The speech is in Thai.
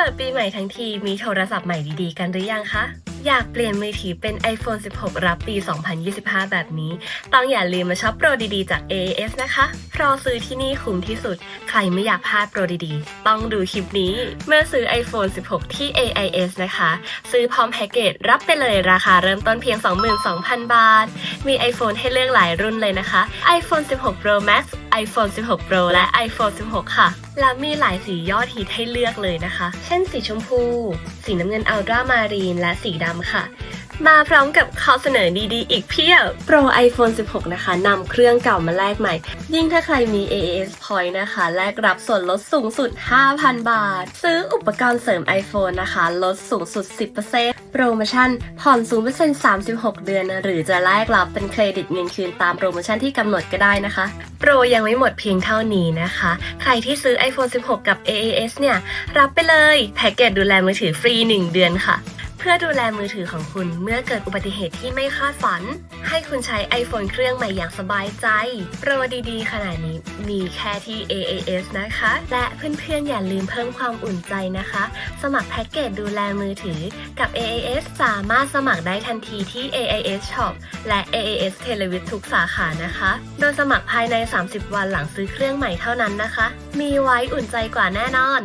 ปิดปีใหม่ทั้งทีมีโทรศัพท์ใหม่ดีๆ กันหรือยังคะ อยากเปลี่ยนมือถือเป็น iPhone 16 รับปี 2025 แบบนี้ ต้องอย่าลืมมาช็อปโปรดีๆ จาก AAS นะคะเพราะซื้อที่นี่คุ้มที่สุด ใครไม่อยากพลาดโปรดีๆ ต้องดูคลิปนี้ เมื่อซื้อ iPhone 16 ที่ AIS นะคะ ซื้อพร้อมแพ็กเกจรับไปเลยราคาเริ่มต้นเพียง 22,000 บาท มี iPhone ให้เลือกหลายรุ่นเลยนะคะ iPhone 16 Pro Max iPhone 16 Pro และ iPhone 16 ค่ะ และมีหลายสียอดฮิตให้เลือกเลยนะคะ เช่นสีชมพู สีน้ำเงินอัลตรามารีน และสีดำค่ะ มาพร้อมกับข้อเสนอดีๆ อีกเพียบ Pro iPhone 16 นะคะนำเครื่องเก่ามาแลกใหม่ ยิ่งถ้าใครมี AAS Point นะคะ แลกรับส่วนลดสูงสุด 5,000 บาท ซื้ออุปกรณ์เสริม iPhone นะคะ ลดสูงสุด 10%โปรโมชั่น ผ่อน 0% 36 เดือน หรือจะแลกรับเป็นเครดิตเงินคืนตามโปรโมชั่นที่กำหนดก็ได้นะคะ โปรยังไม่หมดเพียงเท่านี้นะคะ ใครที่ซื้อ iPhone 16 กับ AAS เนี่ย รับไปเลย แพ็กเกจดูแลมือถือฟรี 1 เดือนค่ะ เพื่อดูแลมือถือของคุณเมื่อเกิดอุบัติเหตุที่ไม่คาดฝัน ให้คุณใช้ iPhone เครื่องใหม่อย่างสบายใจ โปรดีๆ ขนาดนี้มีแค่ที่ AAS นะคะ และเพื่อนๆ อย่าลืมเพิ่มความอุ่นใจนะคะ สมัครแพ็กเกจดูแลมือถือกับ AAS สามารถสมัครได้ทันทีที่ AAS Shop และ AAS t e l e v i s ทุกสาขานะคะ โดยสมัครภายใน 30 วันหลังซื้อเครื่องใหม่เท่านั้นนะคะ มีไว้อุ่นใจกว่าแน่นอน